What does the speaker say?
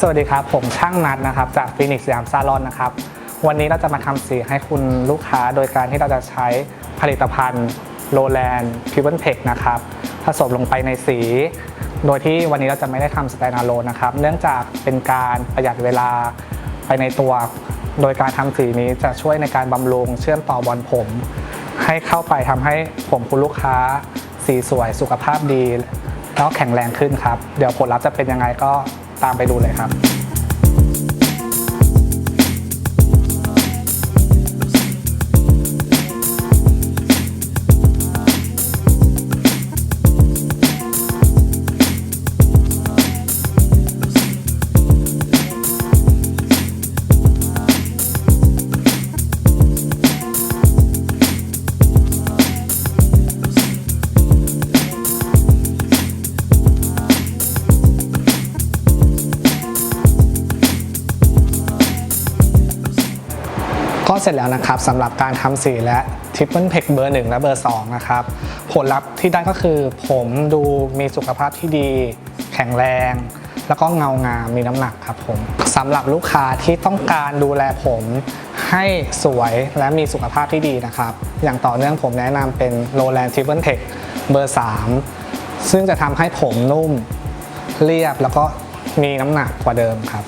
สวัสดีครับ ผมช่างนัดนะครับ จากฟินิกสยามซาลอนนะครับ วันนี้เราจะมาทำสีให้คุณลูกค้าโดยการที่เราจะใช้ผลิตภัณฑ์โ w แลนด์พิวเ n นเทคนะครับ ผสมลงไปในสี โดยที่วันนี้เราจะไม่ได้ทำสแตน d ์ l o นะครับ เนื่องจากเป็นการประหยัดเวลาไปในตัว โดยการทำสีนี้จะช่วยในการบำรุงเชื่อมต่อบอลผม ให้เข้าไปทำให้ผมคุณลูกค้าสีสวยสุขภาพดีแล้วแข็งแรงขึ้นครับ เดี๋ยวผลลัพธ์จะเป็นยังไงก็ ตามไปดูเลยครับ ก็เสร็จแล้วนะครับสำหรับการทำสีและทริปเปิลเพกเบอร์ 1 และเบอร์ 2 นะครับ ผลลัพธ์ที่ได้ก็คือผมดูมีสุขภาพที่ดี แข็งแรง แล้วก็เงางามมีน้ำหนักครับผมสำหรับลูกค้าที่ต้องการดูแลผมให้สวยและมีสุขภาพที่ดีนะครับ อย่างต่อเนื่องผมแนะนำเป็น Lowland Triple Tech เบอร์ 3 ซึ่งจะทำให้ผมนุ่มเรียบแล้วก็มีน้ำหนักกว่าเดิมครับ